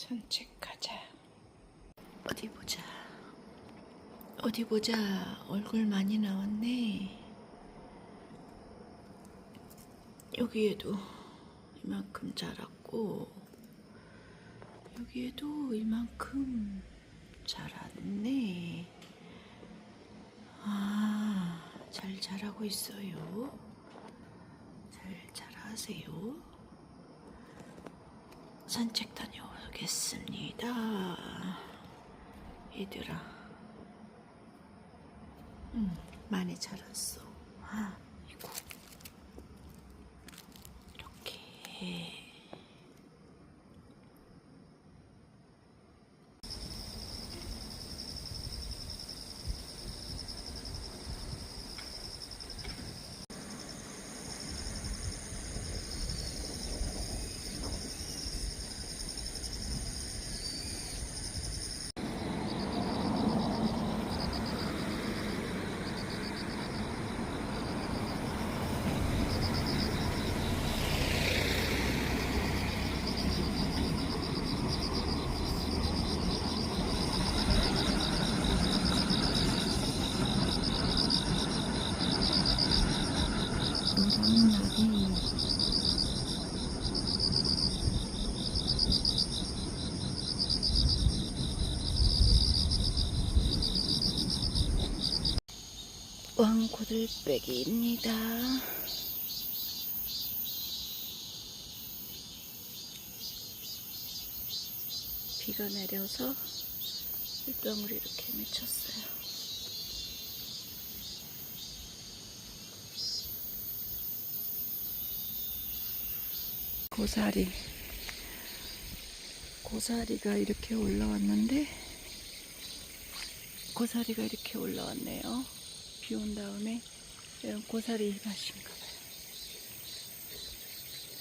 산책하자. 어디 보자. 어디 보자. 얼굴 많이 나왔네. 여기에도 이만큼 자랐고, 여기에도 이만큼 자랐네. 아, 잘 자라고 있어요. 잘 자라세요. 산책 다녀 오겠습니다. 얘들아. 음, 많이 자랐어. 아, 이거. 이렇게. 노란 날이 왕고들빼기입니다. 비가 내려서 물방울이 이렇게 맺혔어요. 고사리 고사리가 이렇게 올라왔는데 고사리가 이렇게 올라왔네요 비 온 다음에 이런 고사리 맛인가 봐요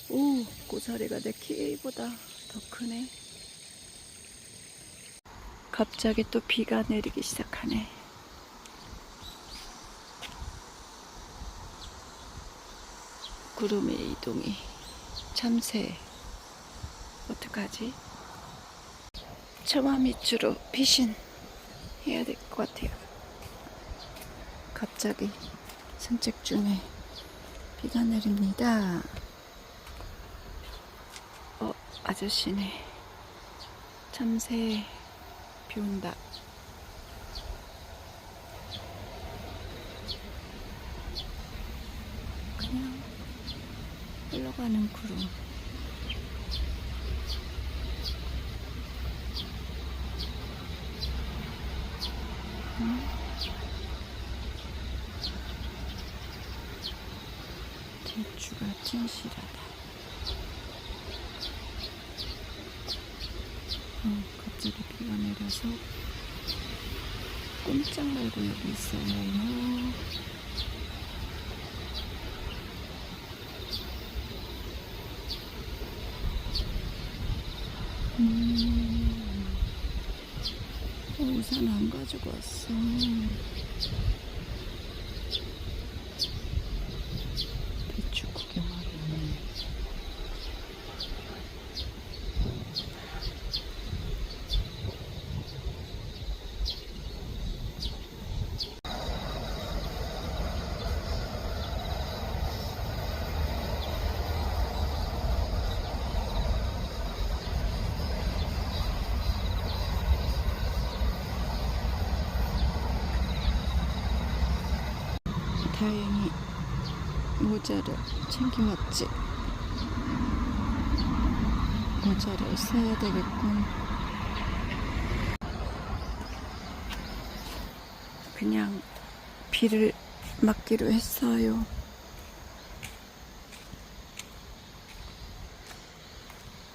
오 고사리가 내 키보다 더 크네 갑자기 또 비가 내리기 시작하네 구름의 이동이 참새 어떡하지? 처마 밑으로 피신 해야 될 것 같아요. 갑자기 산책 중에 비가 내립니다. 어, 아저씨네. 참새 비 온다. 그냥 흘러가는 구름. 음. 대추가 진실하다. 어, 갑자기 비가 내려서 꼼짝 말고 여기 있어요. 음. 어, 우산 안 가지고 왔어. 배추 구경하러 오네. 다행히 모자를 챙겨왔지. 모자를 써야 되겠군. 그냥 비를 맞기로 했어요.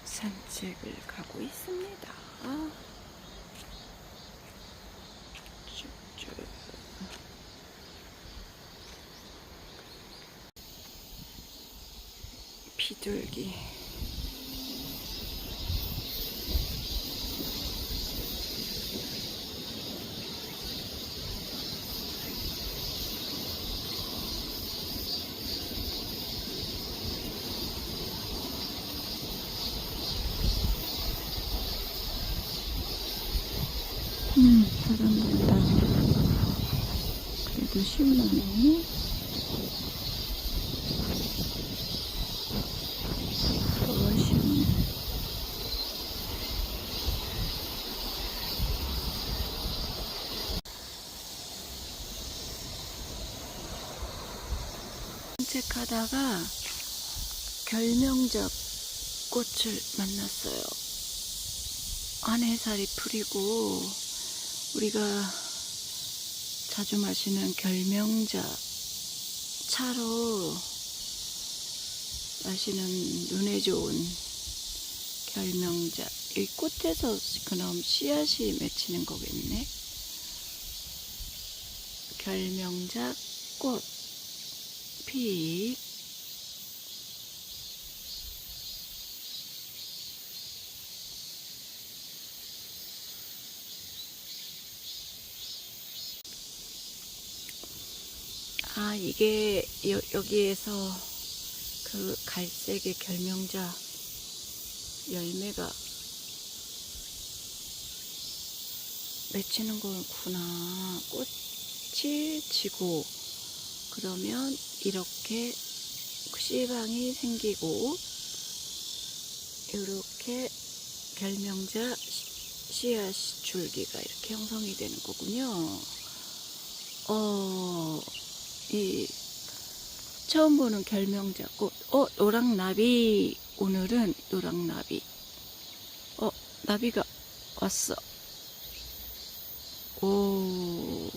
산책을 가고 있습니다. 빗줄기 음, 바람 분다. 그래도 시원하네. 산책하다가 결명적 꽃을 만났어요. 안해살이 풀이고 우리가 자주 마시는 결명자 차로 마시는 눈에 좋은 결명자 이 꽃에서 그럼 씨앗이 맺히는 거겠네. 결명자 꽃 피. 아, 이게 여, 여기에서 그 갈색의 결명자 열매가 맺히는 거구나. 꽃이 지고 그러면 이렇게 씨방이 생기고 이렇게 결명자 씨앗 줄기가 이렇게 형성이 되는 거군요. 어, 이 처음 보는 결명자 꽃. 어, 노랑나비. 오늘은 노랑나비. 어, 나비가 왔어. 오,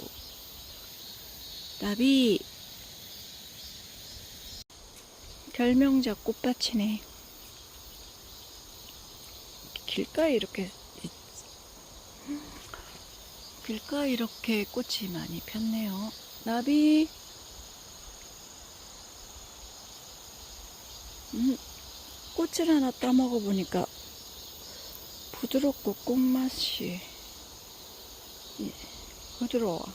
나비. 결명자 꽃밭이네. 길가에 이렇게 길가에 이렇게 꽃이 많이 폈네요. 나비. 음, 꽃을 하나 따먹어 보니까 부드럽고 꽃맛이 예, 부드러워.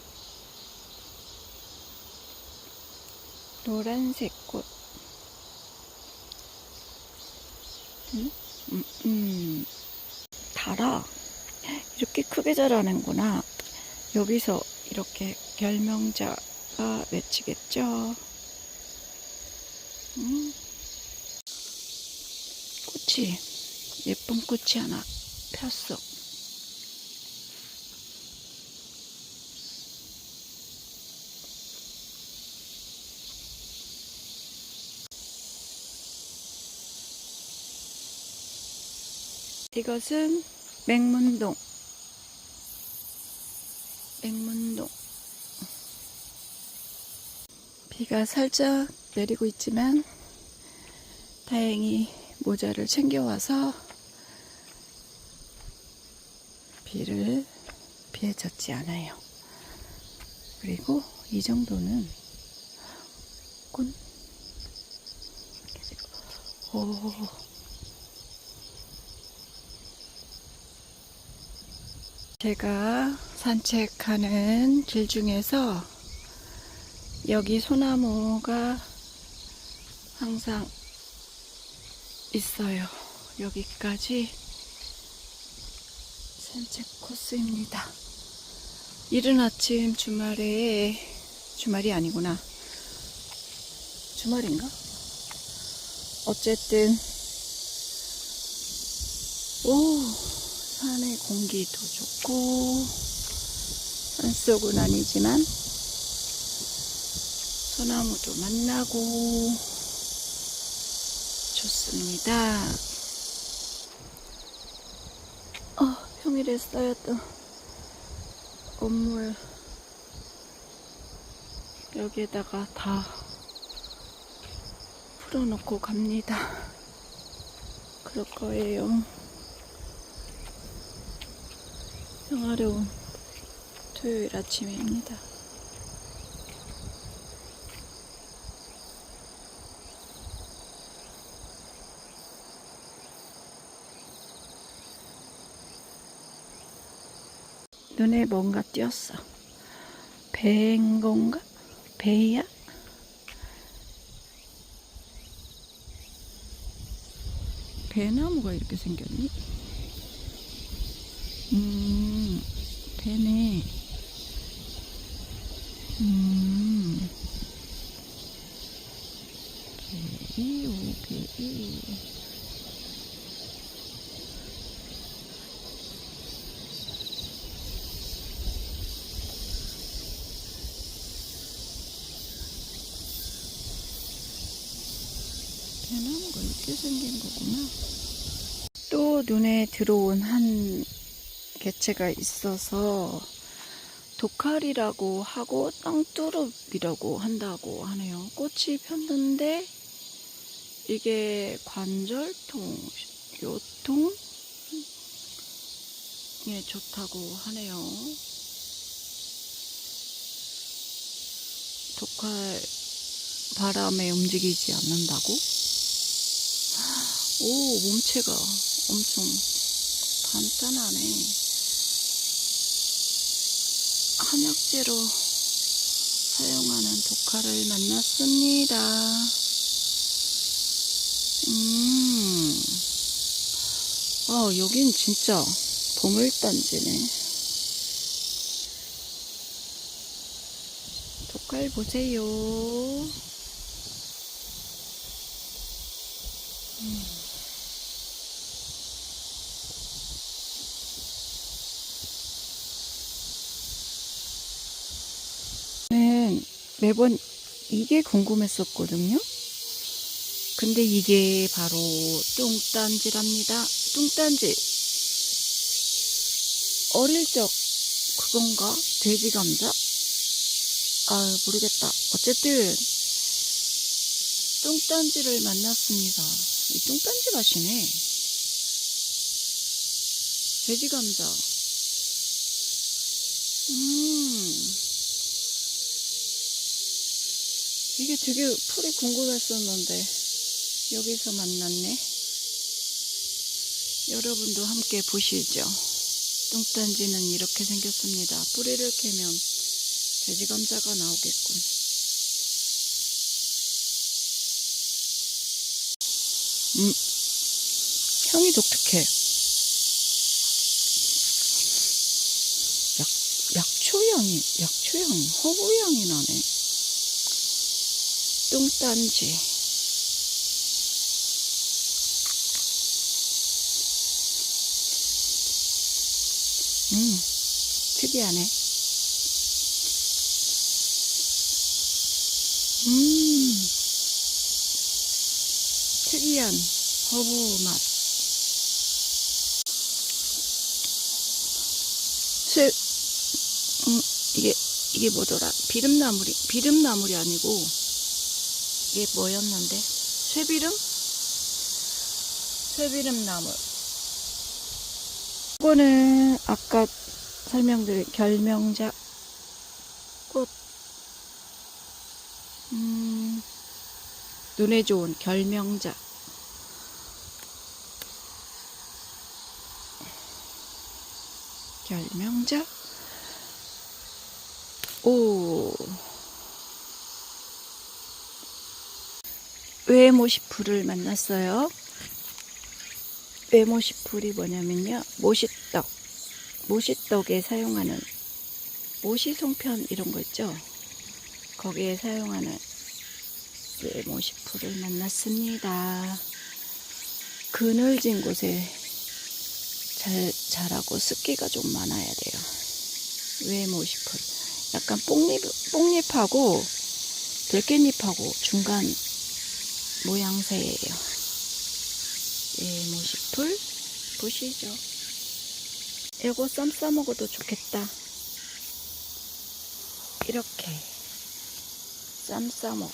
노란색 꽃. 음, 음, 음. 달아. 이렇게 크게 자라는구나. 여기서 이렇게 결명자가 맺히겠죠. 음. 꽃이, 예쁜 꽃이 하나 폈어. 이것은 맹문동. 맹문동. 비가 살짝 내리고 있지만 다행히 모자를 챙겨와서 비를 피해졌지 않아요. 그리고 이 정도는 꽃. 오. 제가 산책하는 길 중에서 여기 소나무가 항상 있어요. 여기까지 산책 코스입니다. 이른 아침 주말에 주말이 아니구나. 주말인가? 어쨌든 오 산의 공기도 좋고 산속은 아니지만 소나무도 만나고 좋습니다. 어, 평일에 쌓였던 건물 여기에다가 다 풀어놓고 갑니다. 그럴 거예요. 평화로운 토요일 아침입니다. 눈에 뭔가 띄었어. 배인 건가? 배야? 배나무가 이렇게 생겼니? 음, 되네. 음. 오케이, 오케이. 대나무가 이렇게 생긴 거구나. 또 눈에 들어온 한 개체가 있어서 독칼이라고 하고 땅두릅이라고 한다고 하네요. 꽃이 폈는데 이게 관절통, 요통에 좋다고 하네요. 독칼 바람에 움직이지 않는다고? 오, 몸체가 엄청 단단하네. 한약재로 사용하는 독칼을 만났습니다. 음, 아, 여긴 진짜 보물단지네. 독칼 보세요. 저는 매번 이게 궁금했었거든요. 근데 이게 바로 뚱딴지랍니다. 뚱딴지. 어릴 적 그건가? 돼지 감자? 아, 모르겠다. 어쨌든 뚱딴지를 만났습니다. 이 뚱딴지 맛이네. 돼지 감자. 음. 이게 되게 풀이 궁금했었는데 여기서 만났네. 여러분도 함께 보시죠. 뚱딴지는 이렇게 생겼습니다. 뿌리를 캐면 돼지 감자가 나오겠군. 음, 향이 독특해. 약, 약초향이, 약초향이, 허브향이 나네. 뚱딴지. 음, 특이하네. 음, 특이한 허브 맛. 쇠, 음, 이게, 이게 뭐더라? 비름나물이, 비름나물이 아니고, 이게 뭐였는데? 쇠비름? 쇠비름나물. 이거는 아까 설명드린 결명자 꽃. 음, 눈에 좋은 결명자. 결명자. 오. 외모시풀을 만났어요. 외모시풀이 뭐냐면요. 모시떡. 모시떡에 사용하는 모시송편 이런 거 있죠. 거기에 사용하는 외모시풀을 만났습니다. 그늘진 곳에 잘 자라고 습기가 좀 많아야 돼요. 외모시풀. 약간 뽕잎, 뽕잎하고 들깻잎하고 중간 모양새예요. 예, 모시풀 보시죠. 이거 쌈 싸먹어도 좋겠다. 이렇게 쌈 싸먹.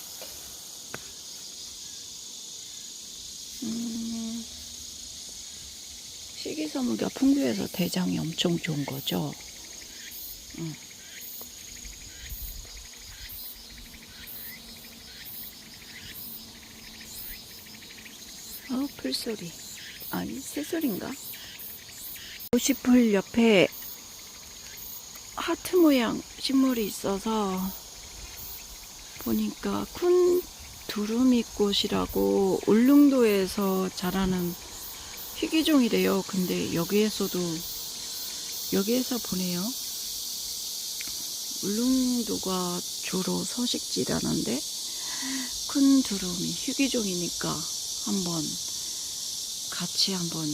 음, 식이섬유가 풍부해서 대장이 엄청 좋은 거죠. 음. 어, 풀소리. 아니, 새소리인가? 오시풀 옆에 하트 모양 식물이 있어서 보니까 쿤 두루미꽃이라고 울릉도에서 자라는 희귀종이래요. 근데 여기에서도 여기에서 보네요. 울릉도가 주로 서식지라는데 큰 두루미 희귀종이니까 한번 같이 한번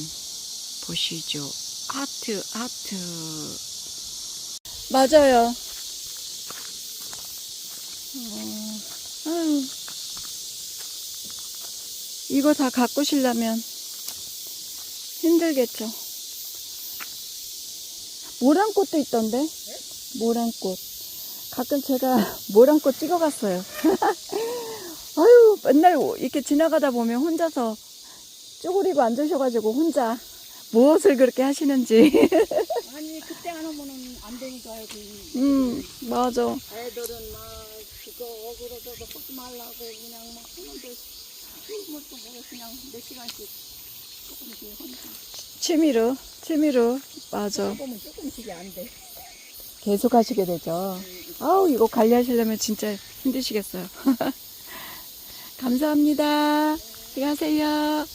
보시죠. 하트, 하트. 맞아요. 어, 아유. 이거 다 가꾸시려면 힘들겠죠. 모란꽃도 있던데? 모란꽃. 가끔 제가 모란꽃 찍어갔어요. 아유, 맨날 이렇게 지나가다 보면 혼자서 쪼그리고 앉으셔가지고 혼자 무엇을 그렇게 하시는지. 아니 그때 안 하면은 안 되니까 여기 음, 맞아. 애들은 막 그거 어그러져서 하지 말라고 그냥 막 하는데 뭐또뭐 그냥 몇 시간씩 조금씩 하니까 취미로, 취미로. 맞아. 보면 조금씩이 안 돼 계속 하시게 되죠. 아우, 이거 관리하시려면 진짜 힘드시겠어요. 감사합니다. 들어가세요.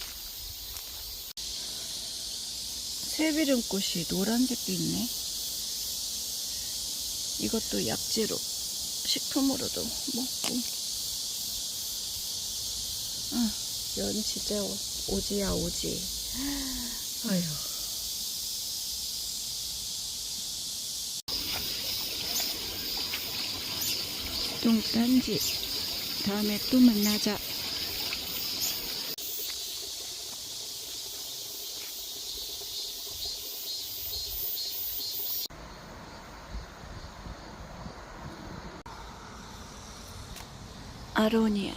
새비름꽃이 노란색도 있네. 이것도 약재로, 식품으로도 먹고. 아, 연 진짜 오지야, 오지. 아휴. 똥딴지. 다음에 또 만나자. 아로니아.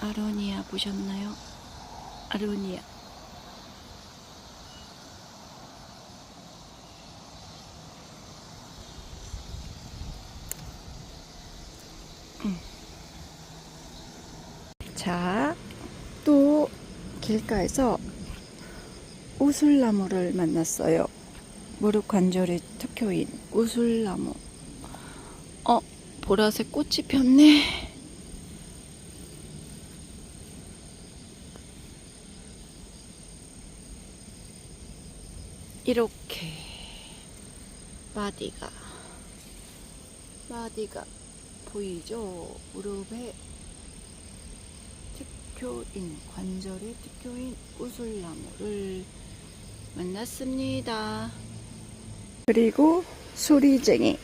아로니아 보셨나요? 아로니아. 자, 또 길가에서 우술나무를 만났어요. 무릎 관절의 특효인 우술나무. 어, 보라색 꽃이 폈네. 이렇게 바디가 바디가 보이죠? 무릎에 특효인 관절의 특효인 우술나무를 만났습니다. 그리고 소리쟁이.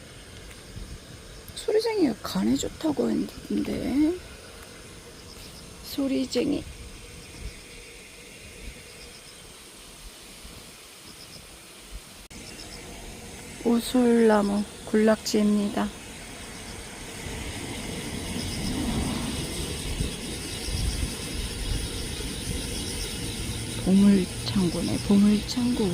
소리쟁이가 간에 좋다고 했는데 소리쟁이. 우술나무 군락지입니다. 보물창고네, 보물창고.